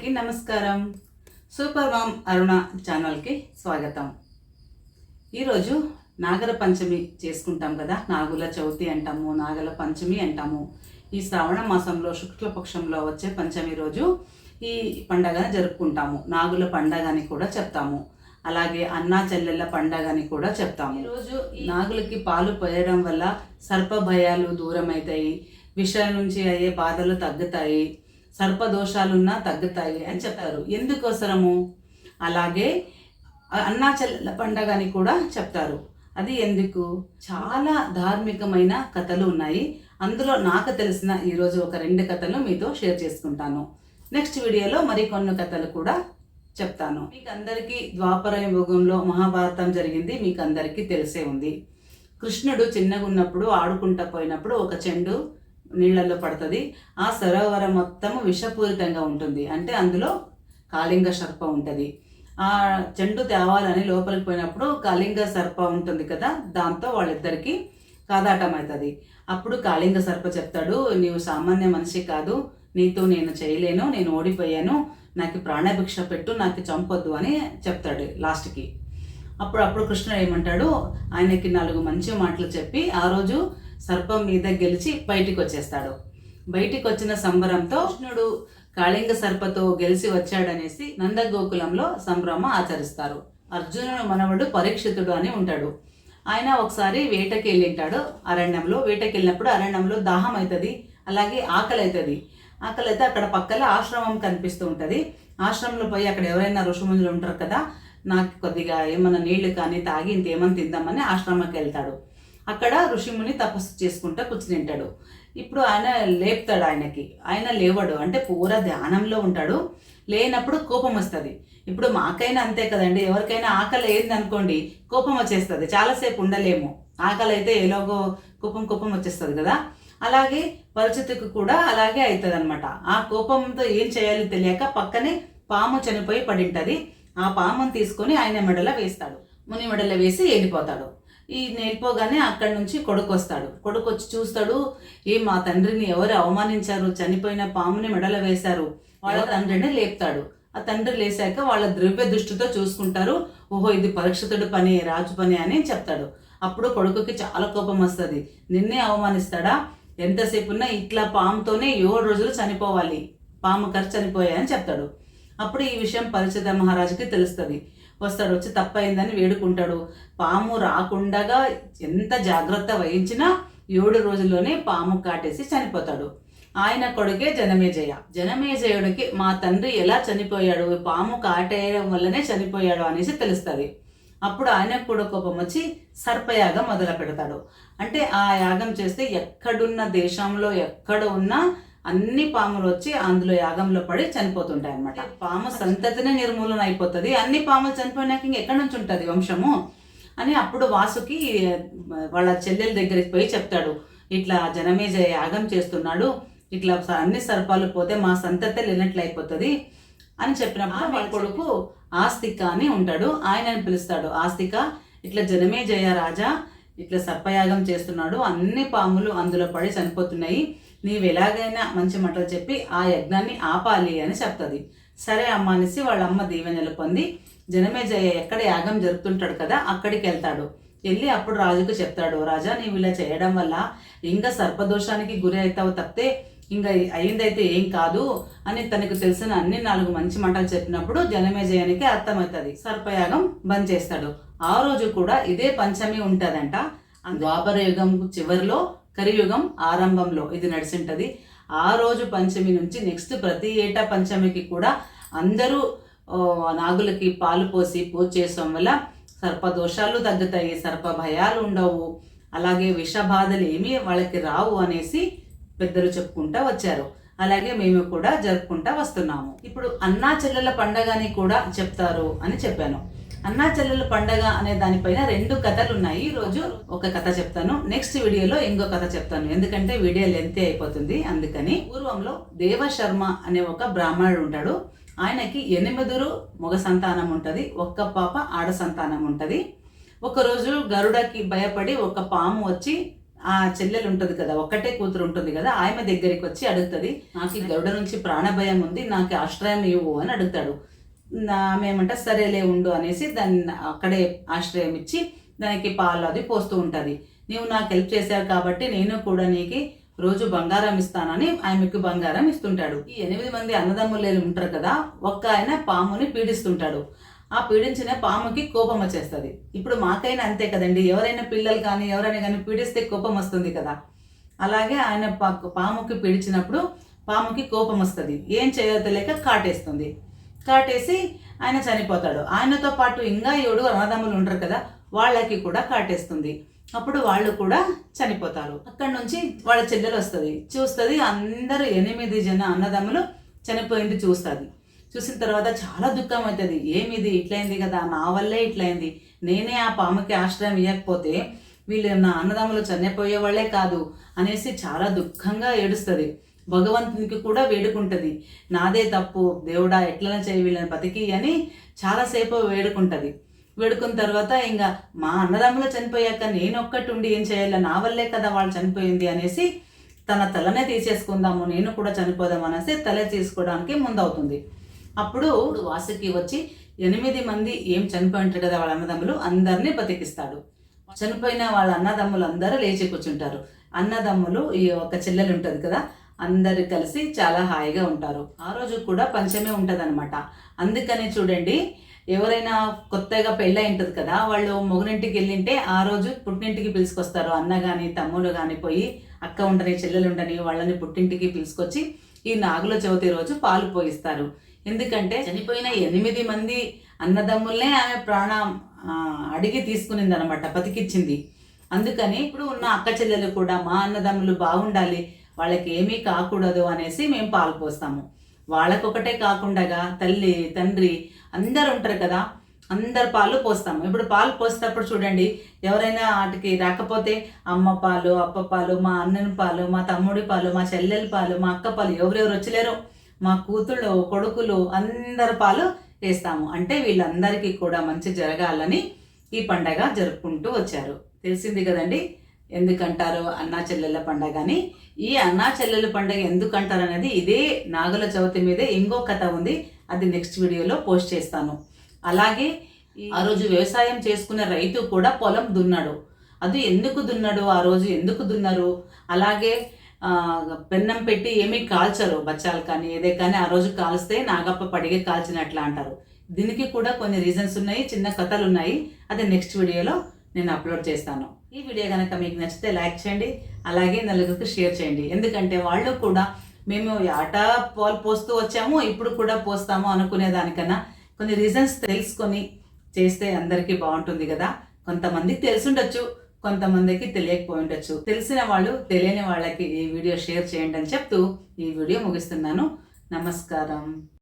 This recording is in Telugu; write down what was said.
అందరికీ నమస్కారం. సూపర్ మామ్ అరుణ ఛానల్కి స్వాగతం. ఈరోజు నాగర పంచమి చేసుకుంటాం కదా నాగుల చవితి అంటాము నాగల పంచమి అంటాము. ఈ శ్రావణ మాసంలో శుక్లపక్షంలో వచ్చే పంచమి రోజు ఈ పండగను జరుపుకుంటాము. నాగుల పండగ అని కూడా చెప్తాము. అలాగే అన్నా చెల్లెళ్ళ పండగ అని కూడా చెప్తాము. ఈరోజు నాగులకి పాలు పోయడం వల్ల సర్ప భయాలు దూరం అవుతాయి విషయం నుంచి అయ్యే బాధలు తగ్గుతాయి. సర్పదోషాలున్నా తగ్గుతాయి అని చెప్తారు ఎందుకోసరము అలాగే అన్నాచల్ల పండగ అని కూడా చెప్తారు. అది ఎందుకు? చాలా ధార్మికమైన కథలు ఉన్నాయి. అందులో నాకు తెలిసిన ఈరోజు ఒక రెండు కథలు మీతో షేర్ చేసుకుంటాను. నెక్స్ట్ వీడియోలో మరికొన్ని కథలు కూడా చెప్తాను. మీకు అందరికీ ద్వాపర యుగంలో మహాభారతం జరిగింది. మీకు అందరికీ తెలిసే ఉంది. కృష్ణుడు చిన్నగా ఉన్నప్పుడు ఆడుకుంటా పోయినప్పుడు ఒక చెండు నీళ్ళల్లో పడుతుంది. ఆ సరోవరం మొత్తము విషపూరితంగా ఉంటుంది. అంటే అందులో కాళింగ సర్ప ఉంటుంది. ఆ చెండు తేవాలని లోపలికి పోయినప్పుడు కాళింగ సర్ప ఉంటుంది కదా దాంతో వాళ్ళిద్దరికీ కాదాటం అవుతుంది అప్పుడు కాళింగ సర్ప చెప్తాడు నీవు సామాన్య మనిషి కాదు నీతో నేను చేయలేను నేను ఓడిపోయాను నాకు ప్రాణభిక్ష పెట్టు నాకు చంపొద్దు అని చెప్తాడు లాస్ట్కి. అప్పుడు అప్పుడు కృష్ణుడు ఏమంటాడు ఆయనకి నాలుగు మంచి మాటలు చెప్పి ఆ రోజు సర్పం మీద గెలిచి బయటికి వచ్చేస్తాడు బయటికి వచ్చిన సంబరంతో కృష్ణుడు కాళింగ సర్పతో గెలిచి వచ్చాడనేసి నందగోకులంలో సంభ్రమ ఆచరిస్తారు. అర్జునుడు మనవడు పరీక్షితుడు అని ఉంటాడు. ఆయన ఒకసారి వేటకి వెళ్ళింటాడు అరణ్యంలో వేటకి వెళ్ళినప్పుడు అరణ్యంలో దాహం అవుతుంది అలాగే ఆకలి అవుతుంది ఆకలి అయితే అక్కడ పక్కన ఆశ్రమం కనిపిస్తూ ఉంటుంది. ఆశ్రమంలో పోయి అక్కడ ఎవరైనా ఋషిమునులు ఉంటారు కదా నాకు కొద్దిగా ఏమన్నా నీళ్ళు కానీ తాగి ఇంతేమని తిందామని ఆశ్రమంకి వెళ్తాడు అక్కడ ఋషిముని తపస్సు చేసుకుంటా కూర్చుని ఇప్పుడు ఆయన లేపుతాడు ఆయనకి. ఆయన లేవడు. అంటే పూరా ధ్యానంలో ఉంటాడు. లేనప్పుడు కోపం వస్తుంది. ఇప్పుడు మాకైనా అంతే కదండి. ఎవరికైనా ఆకలి అయింది అనుకోండి కోపం వచ్చేస్తుంది. చాలాసేపు ఉండలేము. ఆకలి అయితే ఎలాగో కోపం కోపం వచ్చేస్తుంది కదా. అలాగే పరిస్థితికి కూడా అలాగే అవుతుంది అనమాట ఆ కోపంతో ఏం చేయాలో తెలియక పక్కనే పాము చనిపోయి పడింటది. ఆ పామును తీసుకొని ఆయన మెడలో వేస్తాడు. ముని మెడలో వేసి వెళ్ళిపోతాడు ఈ నేర్పోగానే అక్కడి నుంచి కొడుకు వస్తాడు కొడుకు వచ్చి చూస్తాడు ఏ మా తండ్రిని ఎవరు అవమానించారు? చనిపోయిన పాముని మెడల వేశారు. వాళ్ళ తండ్రిని లేపుతాడు. ఆ తండ్రి లేశాక వాళ్ళ ద్రవ్య దృష్టితో చూసుకుంటారు. ఓహో ఇది పరీక్షితుడు పని రాజు పని అని చెప్తాడు. అప్పుడు కొడుకుకి చాలా కోపం వస్తుంది. నిన్నే అవమానిస్తాడా? ఎంతసేపు ఉన్నా ఇట్లా పాముతోనే ఏడు రోజులు చనిపోవాలి. పాము ఖర్చు చనిపోయాయని చెప్తాడు. అప్పుడు ఈ విషయం పరిచిత మహారాజుకి తెలుస్తుంది. వస్తాడు వచ్చి తప్పైందని వేడుకుంటాడు. పాము రాకుండగా ఎంత జాగ్రత్త వహించినా ఏడు రోజుల్లోనే పాము కాటేసి చనిపోతాడు. ఆయన కొడుకే జనమేజయ. జనమేజయుడికి మా తండ్రి ఎలా చనిపోయాడు? పాము కాటేయడం వల్లనే చనిపోయాడు అనేసి తెలుస్తుంది. అప్పుడు ఆయనకు కూడా కోపం వచ్చి సర్పయాగం మొదలు పెడతాడు అంటే ఆ యాగం చేస్తే ఎక్కడున్న దేశంలో ఎక్కడ ఉన్నా అన్ని పాములు వచ్చి అందులో యాగంలో పడి చనిపోతుంటాయి అనమాట పాము సంతతినే నిర్మూలన అయిపోతుంది. అన్ని పాములు చనిపోయినాక ఇంకెక్కడి నుంచి ఉంటుంది వంశము? అని అప్పుడు వాసుకి వాళ్ళ చెల్లెల దగ్గరికి పోయి చెప్తాడు. ఇట్లా జనమేజ యాగం చేస్తున్నాడు. ఇట్లా అన్ని సర్పాలు పోతే మా సంతతే లేనట్లు అయిపోతుంది అని చెప్పినప్పుడు వాళ్ళ కొడుకు ఆస్తిక అని ఉంటాడు. ఆయనని పిలుస్తాడు. ఆస్తిక ఇట్లా జనమేజయ రాజా ఇట్లా సర్పయాగం చేస్తున్నాడు. అన్ని పాములు అందులో పడి చనిపోతున్నాయి. నీవు ఎలాగైనా మంచి మాటలు చెప్పి ఆ యజ్ఞాన్ని ఆపాలి అని చెప్తుంది. సరే అమ్మ అనేసి వాళ్ళ అమ్మ దీవెనలు పొంది జనమేజయ ఎక్కడ యాగం జరుపుతుంటాడు కదా అక్కడికి వెళ్తాడు. వెళ్ళి అప్పుడు రాజుకు చెప్తాడు రాజా నీవు ఇలా చేయడం వల్ల ఇంకా సర్పదోషానికి గురి అవుతావు తప్పితే ఇంకా అయిందైతే ఏం కాదు అని తనకు తెలిసిన అన్ని నాలుగు మంచి మాటలు చెప్పినప్పుడు జనమేజయానికి అర్థమవుతుంది. సర్పయాగం బంద్ చేస్తాడు. ఆ రోజు కూడా ఇదే పంచమి ఉంటుందంట. ద్వాపర యుగం చివరిలో కలియుగం ఆరంభంలో ఇది నడిచింటది ఆ రోజు పంచమి నుంచి నెక్స్ట్ ప్రతి ఏటా పంచమికి కూడా అందరూ నాగులకి పాలు పోసి పూజ చేయడం వల్ల సర్పదోషాలు తగ్గుతాయి సర్ప భయాలు ఉండవు. అలాగే విషబాధలు ఏమీ వాళ్ళకి రావు అనేసి పెద్దలు చెప్పుకుంటా వచ్చారు. అలాగే మేము కూడా జరుపుకుంటా వస్తున్నాము. ఇప్పుడు అన్నా చెల్లెల పండగని కూడా చెప్తారు అని చెప్పాను. అన్నా చెల్లెల పండగ అనే దానిపైన రెండు కథలు ఉన్నాయి. ఈరోజు రోజు ఒక కథ చెప్తాను. నెక్స్ట్ వీడియోలో ఇంకో కథ చెప్తాను. ఎందుకంటే వీడియో లెంత్ అయిపోతుంది. అందుకని పూర్వంలో దేవశర్మ అనే ఒక బ్రాహ్మణుడు ఉంటాడు. ఆయనకి ఎనిమిదురు మగ సంతానం ఉంటుంది. ఒక్క పాప ఆడ సంతానం ఉంటుంది. ఒకరోజు గరుడకి భయపడి ఒక పాము వచ్చి ఆ చెల్లెలు ఉంటుంది కదా ఒక్కటే కూతురు ఉంటుంది కదా ఆమె దగ్గరికి వచ్చి అడుగుతుంది నాకు ఈ గరుడ నుంచి ప్రాణభయం ఉంది నాకు ఆశ్రయం ఇవ్వు అని అడుగుతాడు. మేమంట ఆమె సరేలే ఉండు అనేసి దాన్ని అక్కడే ఆశ్రయం ఇచ్చి దానికి పాలు అది పోస్తూ ఉంటుంది. నీవు నాకు హెల్ప్ చేశావు కాబట్టి నేను కూడా నీకు రోజు బంగారం ఇస్తానని ఆమెకు బంగారం ఇస్తుంటాడు. ఈ ఎనిమిది మంది అన్నదమ్ములు ఉంటారు కదా ఒక్క ఆయన పాముని పీడిస్తుంటాడు. ఆ పీడించిన పాముకి కోపం వచ్చేస్తుంది. ఇప్పుడు మాకైనా అంతే కదండి ఎవరైనా పిల్లలు కానీ ఎవరైనా కానీ పీడిస్తే కోపం వస్తుంది కదా. అలాగే ఆయన పా- పాముకి పీడించినప్పుడు పాముకి కోపం వస్తుంది. ఏం చేయాలో తెలియక కాటేస్తుంది. కాటేసి ఆయన చనిపోతాడు. ఆయనతో పాటు ఇంకా ఏడు అన్నదమ్ములు ఉంటారు కదా వాళ్ళకి కూడా కాటేస్తుంది. అప్పుడు వాళ్ళు కూడా చనిపోతారు. అక్కడి నుంచి వాళ్ళ చెల్లెలు వస్తుంది. చూస్తుంది అందరూ ఎనిమిది జన అన్నదమ్ములు చనిపోయింది చూస్తుంది. చూసిన తర్వాత చాలా దుఃఖం అవుతుంది. ఏమిది ఇట్లయింది కదా నా వల్లే ఇట్లయింది నేనే ఆ పాముకి ఆశ్రయం ఇవ్వకపోతే వీళ్ళు నా అన్నదమ్ములు చనిపోయే వాళ్ళే కాదు అనేసి చాలా దుఃఖంగా ఏడుస్తుంది. భగవంతునికి కూడా వేడుకుంటుంది. నాదే తప్పు దేవుడా ఎట్లనే చేయి వీళ్ళని బతికి అని చాలాసేపు వేడుకుంటుంది. వేడుకున్న తర్వాత ఇంకా మా అన్నదమ్ములు చనిపోయాక నేను ఒక్కటి ఉండి ఏం చేయాలి? నా వల్లే కదా వాళ్ళు చనిపోయింది అనేసి తన తలనే తీసేసుకుందాము నేను కూడా చనిపోదాం అనేసి తల తీసుకోవడానికి ముందవుతుంది. అప్పుడు వాసుకి వచ్చి ఎనిమిది మంది ఏం చనిపోయి ఉంటారు కదా వాళ్ళ అన్నదమ్ములు? అందరినీ బతికిస్తాడు. చనిపోయిన వాళ్ళ అన్నదమ్ములు అందరూ లేచి కూర్చుంటారు. అన్నదమ్ములు ఈ ఒక చెల్లెలు ఉంటుంది కదా అందరు కలిసి చాలా హాయిగా ఉంటారు. ఆ రోజు కూడా పంచమే ఉంటుంది అనమాట అందుకని చూడండి ఎవరైనా కొత్తగా పెళ్ళి ఉంటుంది కదా వాళ్ళు మొగునింటికి వెళ్ళింటే ఆ రోజు పుట్టింటికి పిలుచుకొస్తారు అన్న కానీ తమ్ముడు కానీ పోయి అక్క ఉండని చెల్లెలు ఉండని వాళ్ళని పుట్టింటికి పిలుచుకొచ్చి ఈ నాగుల చవితి రోజు పాలు పోయిస్తారు ఎందుకంటే చనిపోయిన ఎనిమిది మంది అన్నదమ్ముల్నే ఆమె ప్రాణం అడిగి తీసుకునింది అనమాట బతికిచ్చింది. అందుకని ఇప్పుడు ఉన్న అక్క చెల్లెలు కూడా మా అన్నదమ్ములు బాగుండాలి వాళ్ళకి ఏమీ కాకూడదు అనేసి మేము పాలు పోస్తాము. వాళ్ళకొకటే కాకుండా తల్లి తండ్రి అందరు ఉంటారు కదా అందరు పాలు పోస్తాము. ఇప్పుడు పాలు పోసేటప్పుడు చూడండి ఎవరైనా వాటికి రాకపోతే అమ్మ పాలు అప్ప పాలు మా అన్నని పాలు మా తమ్ముడి పాలు మా చెల్లెల పాలు మా అక్క పాలు ఎవరెవరు వచ్చలేరు? మా కూతుళ్ళు కొడుకులు అందరి పాలు వేస్తాము. అంటే వీళ్ళందరికీ కూడా మంచి జరగాలని ఈ పండగ జరుపుకుంటూ వచ్చారు. తెలిసింది కదండి? ఎందుకంటారు అన్నా చెల్లెల పండగ అని. ఈ అన్నా చెల్లెల పండగ ఎందుకంటారు అనేది ఇదే నాగుల చవితి మీదే ఇంకో కథ ఉంది. అది నెక్స్ట్ వీడియోలో పోస్ట్ చేస్తాను. అలాగే ఆ రోజు వ్యవసాయం చేసుకునే రైతు కూడా పొలం దున్నాడు. అది ఎందుకు దున్నాడు? ఆ రోజు ఎందుకు దున్నారు? అలాగే పెన్నం పెట్టి ఏమీ కాల్చరు బచ్చాలు కానీ ఏదే కానీ ఆ రోజు కాల్స్తే నాగప్ప పడిగే కాల్చినట్లు అంటారు. దీనికి కూడా కొన్ని రీజన్స్ ఉన్నాయి చిన్న కథలు ఉన్నాయి అది నెక్స్ట్ వీడియోలో నేను అప్లోడ్ చేస్తాను. ఈ వీడియో కనుక మీకు నచ్చితే లైక్ చేయండి అలాగే నలుగురికి షేర్ చేయండి. ఎందుకంటే వాళ్ళు కూడా మేము ఆట పాలు పోస్తూ వచ్చాము ఇప్పుడు కూడా పోస్తాము అనుకునే దానికన్నా కొన్ని రీజన్స్ తెలుసుకొని చేస్తే అందరికీ బాగుంటుంది కదా. కొంతమందికి తెలిసుండొచ్చు కొంతమందికి తెలియకపోయి ఉండొచ్చు తెలిసిన వాళ్ళు తెలియని వాళ్ళకి ఈ వీడియో షేర్ చేయండి అని చెప్తూ ఈ వీడియో ముగిస్తున్నాను. నమస్కారం.